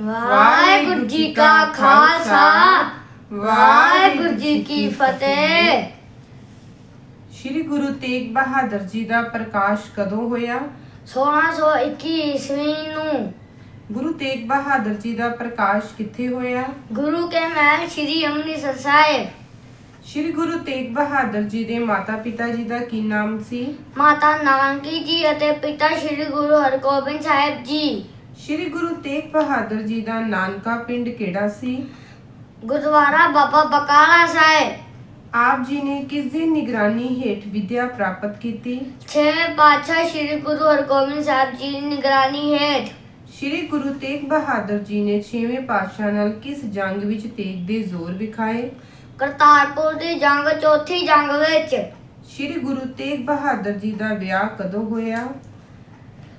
ਵਾਹਿਗੁਰੂ ਜੀ ਕਾ ਖਾਲਸਾ। ਵਾਹਿਗੁਰੂ ਜੀ ਕੀ ਫਤਿਹ। ਸ਼੍ਰੀ ਗੁਰੂ ਤੇਗ ਬਹਾਦਰ ਜੀ ਦਾ ਪ੍ਰਕਾਸ਼ ਕਦੋਂ ਹੋਇਆ? 1621 ਈਸਵੀ ਨੂੰ। ਗੁਰੂ ਤੇਗ ਬਹਾਦਰ ਜੀ ਦਾ ਪ੍ਰਕਾਸ਼ ਕਿੱਥੇ ਹੋਇਆ? ਗੁਰੂ ਕੇ ਮਹਿਲ ਸ੍ਰੀ ਅੰਮ੍ਰਿਤਸਰ ਸਾਹਿਬ। ਸ਼੍ਰੀ ਗੁਰੂ ਤੇਗ ਬਹਾਦਰ ਜੀ ਦੇ ਮਾਤਾ-ਪਿਤਾ ਜੀ ਦਾ ਕੀ ਨਾਮ ਸੀ? ਮਾਤਾ ਨਾਨਕੀ ਜੀ ਅਤੇ ਪਿਤਾ ਸ੍ਰੀ ਗੁਰੂ ਹਰਗੋਬਿੰਦ ਸਾਹਿਬ ਜੀ। ਸ਼੍ਰੀ ਗੁਰੂ ਤੇਗ ਬਹਾਦਰ ਜੀ ਦਾ ਨਾਨਕਾ ਪਿੰਡ ਕਿਹੜਾ ਸੀ? ਗੁਰਦੁਆਰਾ ਬਾਬਾ ਬਕਾਲਾ ਸਾਹਿਬ। ਆਪ ਜੀ ਨੇ ਕਿਸ ਦੀ ਨਿਗਰਾਨੀ ਹੇਠ ਵਿਦਿਆ ਪ੍ਰਾਪਤ ਕੀਤੀ? ਛੇਵੇਂ ਪਾਤਸ਼ਾਹ ਸ੍ਰੀ ਗੁਰੂ ਹਰਗੋਬਿੰਦ ਸਾਹਿਬ ਜੀ ਦੀ ਨਿਗਰਾਨੀ ਹੇਠ। ਸ਼੍ਰੀ ਗੁਰੂ ਤੇਗ ਬਹਾਦਰ ਜੀ ਨੇ 6ਵੇਂ ਪਾਤਸ਼ਾਹ ਨਾਲ ਕਿਸ ਜੰਗ ਵਿੱਚ ਤੇਗ ਦੇ ਜ਼ੋਰ ਵਿਖਾਏ? ਕਰਤਾਰਪੁਰ ਦੀ ਜੰਗ ਚੌਥੀ ਜੰਗ ਵਿੱਚ। ਸ਼੍ਰੀ ਗੁਰੂ ਤੇਗ ਬਹਾਦਰ ਜੀ ਦਾ ਵਿਆਹ ਕਦੋਂ ਹੋਇਆ?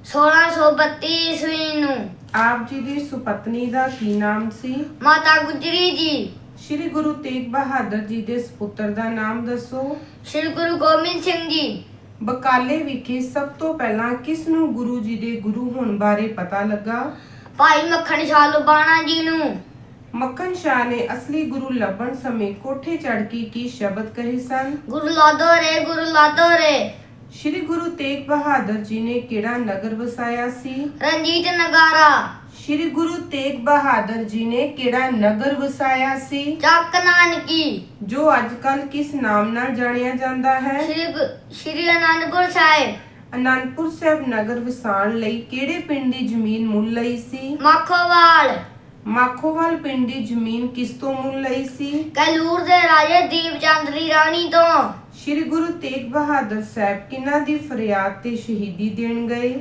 1632 ਈਸਵੀ ਨੂੰ। ਆਪ ਜੀ ਦੀ ਸੁਪਤਨੀ ਦਾ ਕੀ ਨਾਮ ਸੀ? ਮਾਤਾ ਗੁਜਰੀ ਜੀ। ਸ਼੍ਰੀ ਗੁਰੂ ਤੇਗ ਬਹਾਦਰ ਜੀ ਦੇ ਸੁਪੁੱਤਰ ਦਾ ਨਾਮ ਦੱਸੋ। ਸ੍ਰੀ ਗੁਰੂ ਗੋਬਿੰਦ ਸਿੰਘ ਜੀ। ਬਕਾਲੇ ਵਿਖੇ ਸਭ ਤੋਂ ਪਹਿਲਾਂ ਕਿਸ ਨੂੰ ਗੁਰੂ ਜੀ ਦੇ ਗੁਰੂ ਹੋਣ ਬਾਰੇ ਪਤਾ ਲੱਗਾ? ਭਾਈ ਮੱਖਣ ਸ਼ਾਹ ਲੁਬਾਣਾ ਜੀ ਨੂੰ। ਮੱਖਣ ਸ਼ਾਹ ਨੇ ਅਸਲੀ ਗੁਰੂ ਲੱਭਣ ਸਮੇਂ ਕੋਠੇ ਚੜ੍ਹ ਕੇ ਕੀ ਸ਼ਬਦ ਕਹੇ ਸਨ? ਗੁਰੂ ਲਾਦੋ ਰੇ ਗੁਰੂ ਲਾਦੋ ਰੇ। ਸ਼੍ਰੀ ਗੁਰੂ ਤੇਗ ਬਹਾਦਰ ਜੀ ਨੇ ਕਿਹੜਾ ਨਗਰ ਵਸਾਇਆ ਸੀ? ਰਣਜੀਤ ਨਗਾਰਾ। ਸ਼੍ਰੀ ਗੁਰੂ ਤੇਗ ਬਹਾਦਰ ਜੀ ਨੇ ਕਿਹੜਾ ਨਗਰ ਵਸਾਇਆ ਸੀ? ਚੱਕ ਨਾਨਕੀ। ਜੋ ਅੱਜਕੱਲ ਕਿਸ ਨਾਮ ਨਾਲ ਜਾਣਿਆ ਜਾਂਦਾ ਹੈ? ਸ੍ਰੀ ਗੁ- ਸ੍ਰੀ ਅਨੰਦਪੁਰ ਸਾਹਿਬ। ਅਨੰਦਪੁਰ ਸਾਹਿਬ ਨਗਰ ਵਸਾਉਣ ਲਈ ਕਿਹੜੇ ਪਿੰਡ ਦੀ ਜ਼ਮੀਨ ਮੁੱਲ ਲਈ ਸੀ? ਮੱਖੋਵਾਲ। ਮਾਖੋਵਾਲ ਪਿੰਡ ਦੀ ਜ਼ਮੀਨ ਕਿਸ ਤੋਂ ਮੁੱਲ ਲਈ ਸੀ? ਕੈਲੂਰ ਦੇ ਰਾਜੇ ਦੀਪ ਚੰਦ ਦੀ ਰਾਣੀ ਤੋਂ। ਸ਼੍ਰੀ ਗੁਰੂ ਤੇਗ ਬਹਾਦਰ ਸਾਹਿਬ ਕਿਹਨਾਂ ਦੀ ਫਰਿਆਦ ਤੇ ਸ਼ਹੀਦੀ ਦੇਣ ਗਏ?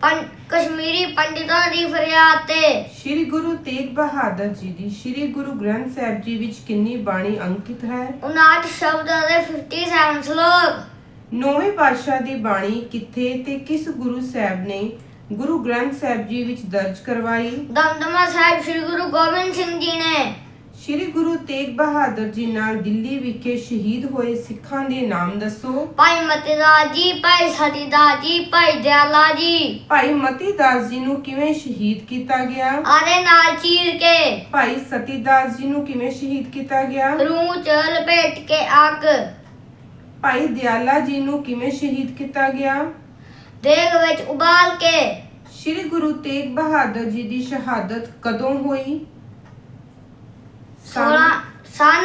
ਪੰ ਕਸ਼ਮੀਰੀ ਪੰਡਿਤਾਂ ਦੀ ਫਰਿਆਦ ਤੇ। ਸ਼੍ਰੀ ਗੁਰੂ ਤੇਗ ਬਹਾਦਰ ਜੀ ਦੀ ਸ਼੍ਰੀ ਗੁਰੂ ਗ੍ਰੰਥ ਸਾਹਿਬ ਜੀ ਵਿੱਚ ਕਿੰਨੀ ਬਾਣੀ ਅੰਕਿਤ ਹੈ? 59 ਸ਼ਬਦ ਅਤੇ 57 ਸ਼ਲੋਕ। ਨੌਵੇਂ ਪਾਤਸ਼ਾਹ ਦੀ ਬਾਣੀ ਕਿੱਥੇ ਤੇ ਕਿਸ ਗੁਰੂ ਸਾਹਿਬ ਨੇ ਗੁਰੂ ਗ੍ਰੰਥ ਸਾਹਿਬ ਜੀ ਵਿੱਚ ਦਰਜ ਕਰਵਾਈ? ਦਮਦਮਾ ਸਾਹਿਬ ਸ੍ਰੀ ਗੁਰੂ ਗੋਬਿੰਦ ਸਿੰਘ ਜੀ ਨੇ। ਸ਼੍ਰੀ ਗੁਰੂ ਤੇਗ ਬਹਾਦਰ ਜੀ ਨਾਲ ਦਿੱਲੀ ਵਿਖੇ ਸ਼ਹੀਦ ਹੋਏ ਸਿੱਖਾਂ ਦੇ ਨਾਮ ਦੱਸੋ। ਭਾਈ ਮਤੀਦਾਸ ਜੀ ਭਾਈ ਸਤੀਦਾਸ ਜੀ ਭਾਈ ਦਿਆਲਾ ਜੀ। ਭਾਈ ਮਤੀ ਦਾਸ ਜੀ ਨੂੰ ਕਿਵੇਂ ਸ਼ਹੀਦ ਕੀਤਾ ਗਿਆ? ਆਰੇ ਨਾਲ ਚੀਰ ਕੇ। ਭਾਈ ਸਤੀਦਾਸ ਜੀ ਨੂੰ ਕਿਵੇਂ ਸ਼ਹੀਦ ਕੀਤਾ ਗਿਆ? ਰੂਹ ਚ ਲਪੇਟ ਕੇ ਅੱਗ। ਭਾਈ ਦਿਆਲਾ ਜੀ ਨੂੰ ਕਿਵੇਂ ਸ਼ਹੀਦ ਕੀਤਾ ਗਿਆ? ਦੇਗ ਵਿੱਚ ਉਬਾਲ ਕੇ। ਸ਼੍ਰੀ ਗੁਰੂ ਤੇਗ ਬਹਾਦਰ ਜੀ ਦੀ ਸ਼ਹਾਦਤ ਕਦੋਂ ਹੋਈ 16 ਸਨ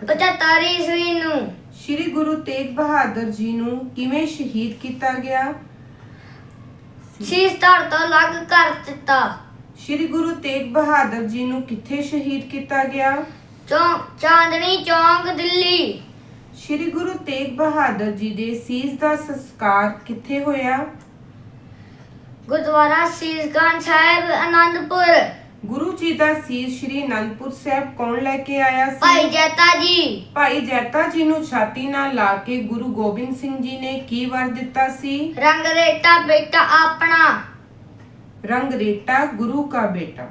1675 ਈਸਵੀ ਨੂੰ। ਸ਼੍ਰੀ ਗੁਰੂ ਤੇਗ ਬਹਾਦਰ ਜੀ ਨੂੰ ਕਿਵੇਂ ਸ਼ਹੀਦ ਕੀਤਾ ਗਿਆ? ਸੀਸ ਧੜ ਤੋਂ ਲੱਗ ਕਰ ਦਿੱਤਾ। ਸ਼੍ਰੀ ਗੁਰੂ ਤੇਗ ਬਹਾਦਰ ਜੀ ਨੂੰ ਕਿੱਥੇ ਸ਼ਹੀਦ ਕੀਤਾ ਗਿਆ? ਚੌਂਕ ਚਾਂਦਨੀ ਚੌਂਕ ਦਿੱਲੀ। ਸ਼੍ਰੀ ਗੁਰੂ ਤੇਗ ਬਹਾਦਰ ਜੀ ਦੇ ਸੀਸ ਦਾ ਸੰਸਕਾਰ ਕਿੱਥੇ ਹੋਇਆ? ਗੁਰਦੁਆਰਾ ਸੀਸਗੰਜ ਸਾਹਿਬ ਆਨੰਦਪੁਰ ਗੁਰੂ ਜੀ ਦਾ ਸੀਸ ਸ਼੍ਰੀ ਅਨੰਦਪੁਰ ਸਾਹਿਬ ਕੌਣ ਲੈ ਕੇ ਆਇਆ ਭਾਈ ਸੀ ਜੈਤਾ ਜੀ। ਭਾਈ ਜੈਤਾ ਜੀ ਨੂੰ ਛਾਤੀ ਨਾਲ ਲਾ ਕੇ ਗੁਰੂ ਗੋਬਿੰਦ ਸਿੰਘ ਜੀ ਨੇ ਕੀ ਵਰ ਦਿੱਤਾ ਸੀ? ਰੰਗ ਰੇਟਾ ਬੇਟਾ ਆਪਣਾ। ਰੰਗ ਰੇਟਾ ਗੁਰੂ ਕਾ ਬੇਟਾ।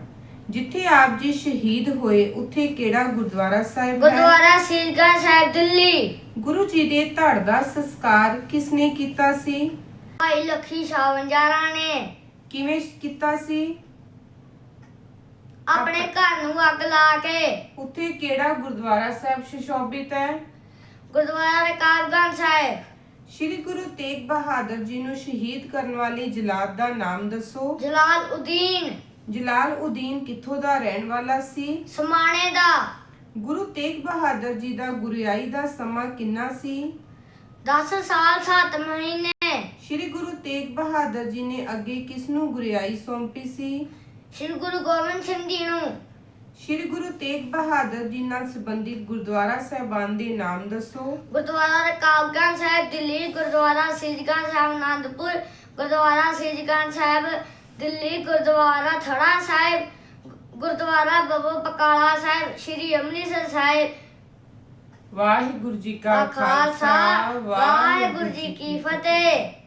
ਜਿੱਥੇ ਆਪ ਜੀ ਸ਼ਹੀਦ ਹੋਏ ਉੱਥੇ ਕਿਹੜਾ ਗੁਰਦੁਆਰਾ ਸਾਹਿਬ ਹੈ? ਗੁਰਦੁਆਰਾ ਸੀਸਗੰਜ ਸਾਹਿਬ ਦਿੱਲੀ। ਗੁਰੂ ਜੀ ਦੇ ਧੜ ਦਾ ਸੰਸਕਾਰ ਕਿਸ ਨੇ ਕੀਤਾ ਸੀ? ਭਾਈ ਲਖੀ ਸ਼ਾਹ ਵੰਜਾਰਾ ਨੇ ਕਿਵੇਂ ਕੀਤਾ ਸੀ? ਆਪਣੇ ਘਰ ਨੂੰ ਅੱਗ ਲਾ ਕੇ। ਉੱਥੇ ਕਿਹੜਾ ਗੁਰਦੁਆਰਾ ਸਾਹਿਬ ਸੁਸ਼ੋਭਿਤ ਹੈ? ਗੁਰਦੁਆਰਾ ਰਕਾਬਗੰਜ ਸਾਹਿਬ। ਸ਼੍ਰੀ ਗੁਰੂ ਤੇਗ ਬਹਾਦਰ ਜੀ ਨੂੰ ਸ਼ਹੀਦ ਕਰਨ ਵਾਲੇ ਜਲਾਦ ਦਾ ਨਾਮ ਦੱਸੋ। ਜਲਾਲ ਉਦੀਨ। ਜਲਾਲ ਉਦੀਨ ਕਿੱਥੋਂ ਦਾ ਰਹਿਣ ਵਾਲਾ ਸੀ? ਸਮਾਣੇ ਦਾ। ਗੁਰੂ ਤੇਗ ਬਹਾਦਰ ਜੀ ਦਾ ਗੁਰਿਆਈ ਦਾ ਸਮਾਂ ਕਿੰਨਾ ਸੀ? 10 ਸਾਲ 7 ਮਹੀਨੇ। ਸ਼੍ਰੀ ਗੁਰੂ ਤੇਗ ਬਹਾਦਰ ਜੀ ਨੇ ਅੱਗੇ ਕਿਸ ਨੂੰ ਗੁਰਿਆਈ ਸੌਂਪੀ ਸੀ? ਸ੍ਰੀ ਗੁਰੂ ਗੋਬਿੰਦ ਸਿੰਘ ਜੀ ਨੂੰ। ਸ਼੍ਰੀ ਗੁਰੂ ਤੇਗ ਬਹਾਦਰ ਜੀ ਨਾਲ ਸੰਬੰਧਿਤ ਗੁਰਦੁਆਰਾ ਸਾਹਿਬਾਨ ਦੇ ਨਾਮ ਦੱਸੋ। ਗੁਰਦੁਆਰਾ ਰਕਾਬਗੰਜ ਸਾਹਿਬ ਦਿੱਲੀ ਗੁਰਦੁਆਰਾ ਸੀਜਗੰਜ ਸਾਹਿਬ ਆਨੰਦਪੁਰ ਗੁਰਦੁਆਰਾ ਸੀਜਗੰਜ ਸਾਹਿਬ ਦਿੱਲੀ ਗੁਰਦੁਆਰਾ ਥੜਾ ਸਾਹਿਬ ਗੁਰਦੁਆਰਾ ਬਾਬਾ ਬਕਾਲਾ ਸਾਹਿਬ ਸ੍ਰੀ ਅੰਮ੍ਰਿਤਸਰ ਸਾਹਿਬ। ਵਾਹਿਗੁਰੂ ਜੀ ਕਾ ਖਾਲਸਾ ਵਾਹਿਗੁਰੂ ਜੀ ਕੀ ਫਤਿਹ।